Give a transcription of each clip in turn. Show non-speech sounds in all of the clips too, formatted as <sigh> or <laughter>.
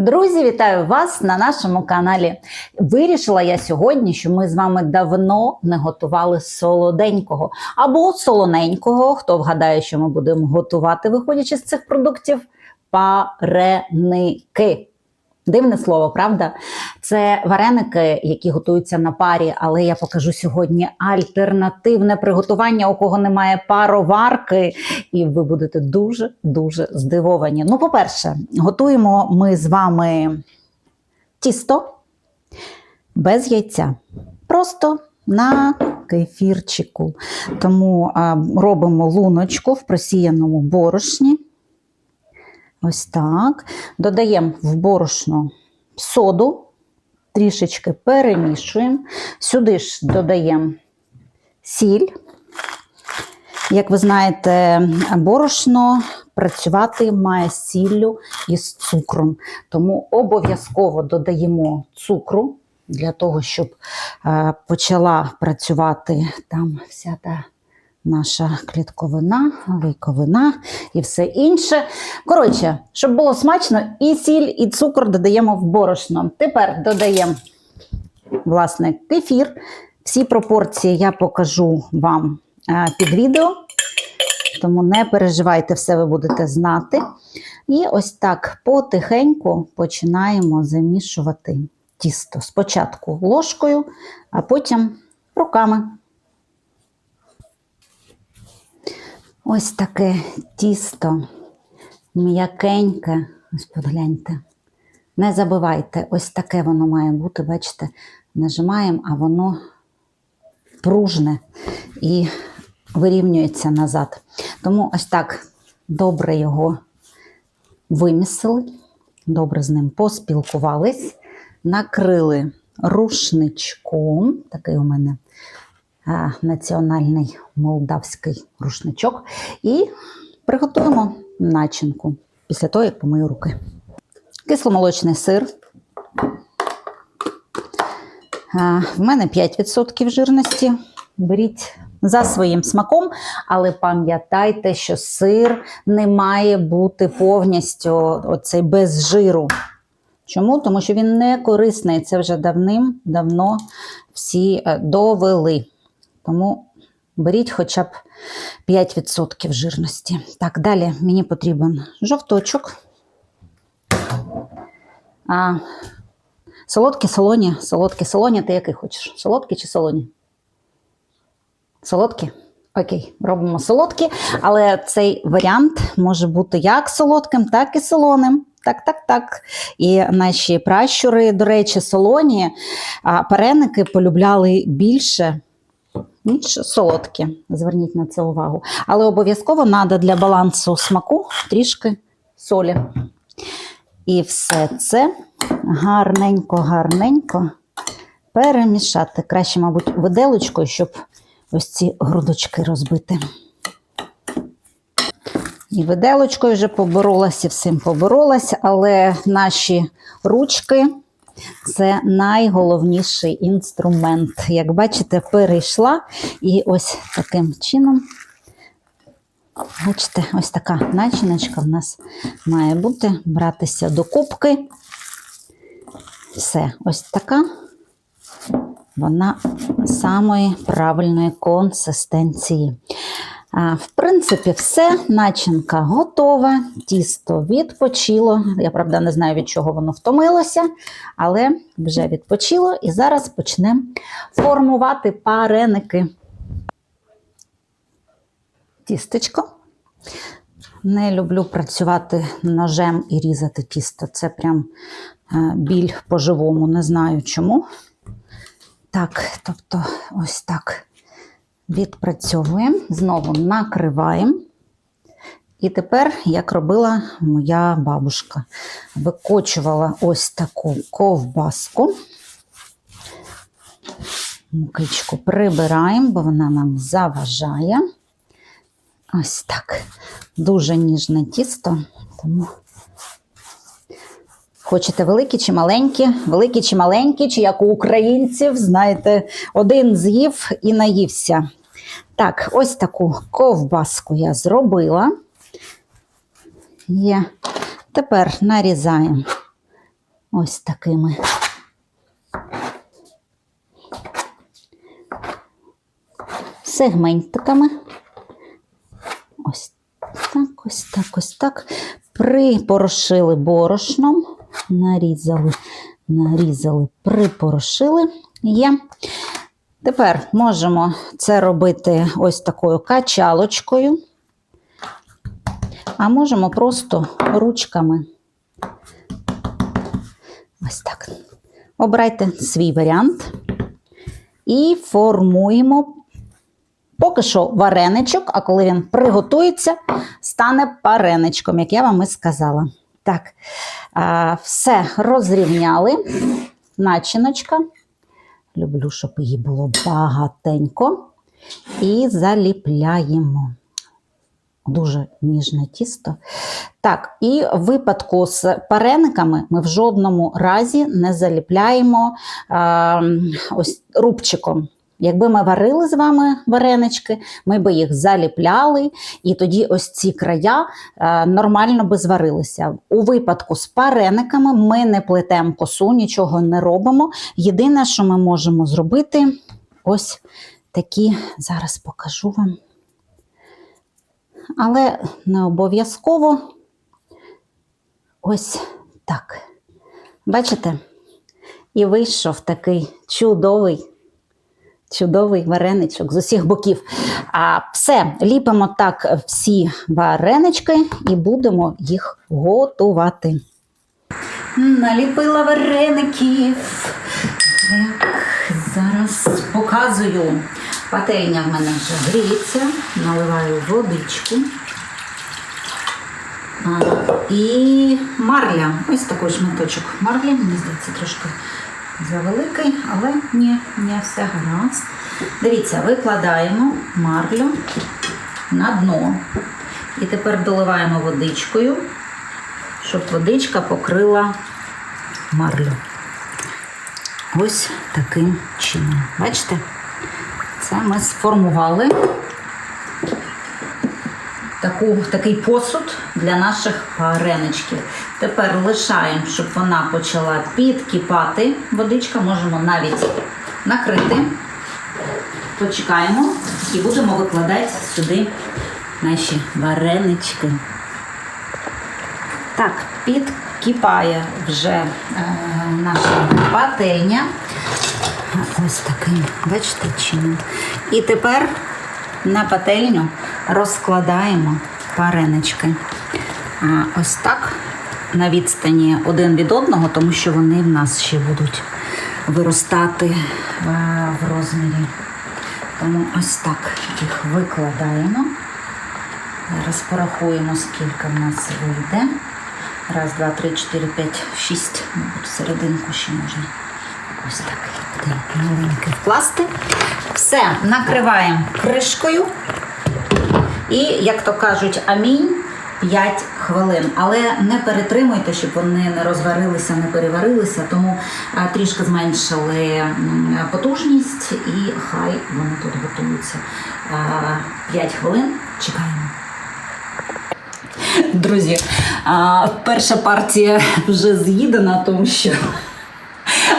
Друзі, вітаю вас на нашому каналі. Вирішила я сьогодні, що ми з вами давно не готували солоденького або солоненького. Хто вгадає, що ми будемо готувати, виходячи з цих продуктів, пареники. Дивне слово, правда? Це вареники, які готуються на парі, але я покажу сьогодні альтернативне приготування, у кого немає пароварки, і ви будете дуже-дуже здивовані. Ну, по-перше, готуємо ми з вами тісто без яйця. Просто на кефірчику. Тому а, робимо луночку в просіяному борошні. Ось так. Додаємо в борошно соду, трішечки перемішуємо. Сюди ж додаємо сіль. Як ви знаєте, борошно працювати має з сіллю і з цукром. Тому обов'язково додаємо цукру для того, щоб е, почала працювати там вся та наша клітковина, лейковина і все інше. Коротше, щоб було смачно, і сіль, і цукор додаємо в борошно. Тепер додаємо власне кефір. Всі пропорції я покажу вам е, під відео, тому не переживайте, все ви будете знати. І ось так потихеньку починаємо замішувати тісто. Спочатку ложкою, а потім руками. Ось таке тісто м'якеньке. Ось погляньте. Не забивайте, ось таке воно має бути, бачите, нажимаємо, а воно пружне і вирівнюється назад. Тому ось так добре його вимісили, добре з ним поспілкувались, накрили рушничком. Такий у мене національний молдавський рушничок. І приготуємо начинку після того, як помию руки. Кисломолочний сир. А, В мене 5% жирності. Беріть за своїм смаком, але пам'ятайте, що сир не має бути повністю оцей без жиру. Чому? Тому що він не корисний. Це вже давним-давно всі е, довели. Тому беріть хоча б 5% жирності. Так, далі мені потрібен жовточок. А, солодкі солоні, солодкі солоні, ти який хочеш? Солодкі чи солоні? Солодкі? Окей, робимо солодкі, але цей варіант може бути як солодким, так і солоним. Так, так, так. І наші пращури, до речі, солоні, а пареники полюбляли більше, ніж солодкі. Зверніть на це увагу. Але обов'язково треба для балансу смаку трішки солі. І все це гарненько-гарненько перемішати. Краще, мабуть, виделочкою, щоб ось ці грудочки розбити. І виделочкою вже поборолася, всім поборолася, але наші ручки це найголовніший інструмент. Як бачите, перейшла і ось таким чином. Бачите, ось така начиночка в нас має бути братися до кубки. Все, ось така. Вона самої правильної консистенції. В принципі, все, начинка готова, тісто відпочило. Я, правда, не знаю, від чого воно втомилося, але вже відпочило. І зараз почнемо формувати пареники. Тістечко. Не люблю працювати ножем і різати тісто. Це прям е, біль по-живому, не знаю чому. Так, тобто, ось так відпрацьовуємо, знову накриваємо. І тепер, як робила моя бабушка, викочувала ось таку ковбаску. Мукичку прибираємо, бо вона нам заважає. Ось так. Дуже ніжне тісто, тому Хочете великі чи маленькі, великі чи маленькі, чи як у українців, знаєте, один з'їв і наївся. Так, ось таку ковбаску я зробила. Є. Тепер нарізаємо ось такими. Сегментиками. Ось так, ось так, ось так. Припорошили борошном, нарізали, нарізали, припорошили. Є. Тепер можемо це робити ось такою качалочкою, а можемо просто ручками. Ось так. Обирайте свій варіант і формуємо поки що вареничок, а коли він приготується, стане пареничком, як я вам і сказала. Так, все розрівняли. Начиночка. Люблю, щоб її було багатенько. І заліпляємо. Дуже ніжне тісто. Так, і в випадку з парениками ми в жодному разі не заліпляємо е, ось рубчиком. Якби ми варили з вами варенички, ми би їх заліпляли, і тоді ось ці края е, нормально би зварилися. У випадку з парениками ми не плетемо косу, нічого не робимо. Єдине, що ми можемо зробити, ось такі, зараз покажу вам. Але не обов'язково ось так. Бачите? І вийшов такий чудовий чудовий вареничок з усіх боків. А все, ліпимо так всі варенички і будемо їх готувати. Наліпила вареників. Так, зараз показую. Пательня в мене вже гріється, наливаю водичку. А, і марля. Ось такий шматочок марлі. Мені здається, трошки завеликий, але ні, не все гаразд. Дивіться, викладаємо марлю на дно. І тепер доливаємо водичкою, щоб водичка покрила марлю. Ось таким чином. Бачите? Це ми сформували таку, такий посуд для наших вареничків. Тепер лишаємо, щоб вона почала підкипати. Водичка можемо навіть накрити. Почекаємо і будемо викладати сюди наші варенички. Так, підкипає вже е, наша пательня. Ось таким, бачите, чином. І тепер на пательню розкладаємо варенички. А, ось так на відстані один від одного, тому що вони в нас ще будуть виростати е, в розмірі. Тому ось так їх викладаємо. Зараз порахуємо, скільки в нас вийде. Раз, два, три, чотири, п'ять, шість. Мабуть, серединку ще можна. Ось так такий маленький вкласти. Все, накриваємо кришкою. І, як то кажуть, амінь 5 хвилин. Але не перетримуйте, щоб вони не розварилися, не переварилися, тому трішки зменшили потужність і хай вони тут готуються. А, 5 хвилин чекаємо. Друзі, перша партія вже з'їдена, тому що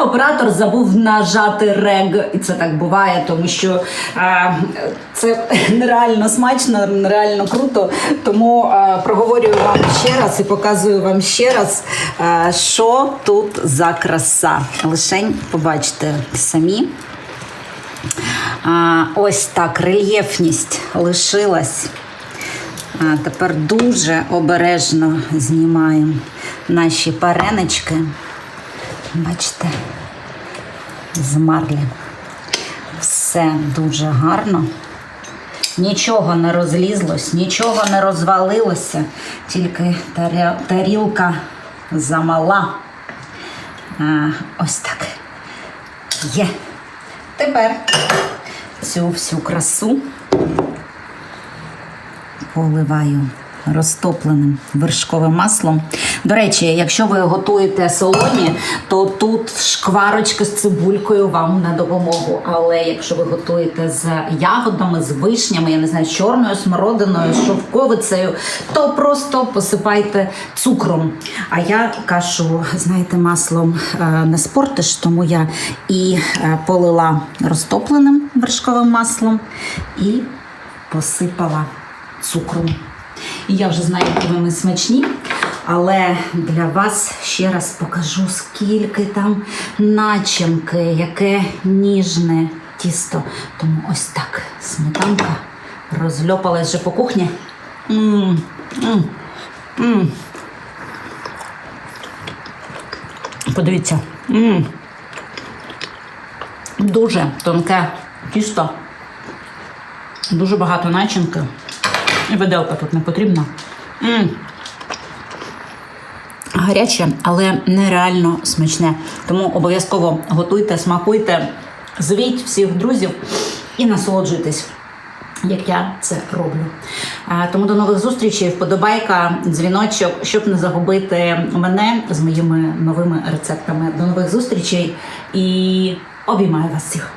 оператор забув нажати рег, і це так буває, тому що а, це <laughs> нереально смачно, нереально круто. Тому а, проговорюю вам ще раз і показую вам ще раз, а, що тут за краса. Лишень побачите самі. А, ось так, рельєфність лишилась. А тепер дуже обережно знімаємо наші паренички. Бачите, з марлі. Все дуже гарно. Нічого не розлізлось, нічого не розвалилося, тільки тарілка замала. А, ось так. Є. Тепер цю всю красу поливаю розтопленим вершковим маслом. До речі, якщо ви готуєте солоні, то тут шкварочка з цибулькою вам на допомогу. Але якщо ви готуєте з ягодами, з вишнями, я не знаю, з чорною смородиною, з шовковицею, то просто посипайте цукром. А я кашу, знаєте, маслом е, не спортиш, тому я і е, полила розтопленим вершковим маслом і посипала цукром. І я вже знаю, які вони смачні. Але для вас ще раз покажу, скільки там начинки, яке ніжне тісто. Тому ось так сметанка розльопалась вже по кухні. М, м, м. Подивіться. М. Дуже тонке тісто. Дуже багато начинки. І виделка тут не потрібна. м Гаряче, але нереально смачне. Тому обов'язково готуйте, смакуйте, звіть всіх друзів і насолоджуйтесь, як я це роблю. Тому до нових зустрічей, вподобайка, дзвіночок, щоб не загубити мене з моїми новими рецептами. До нових зустрічей і обіймаю вас всіх.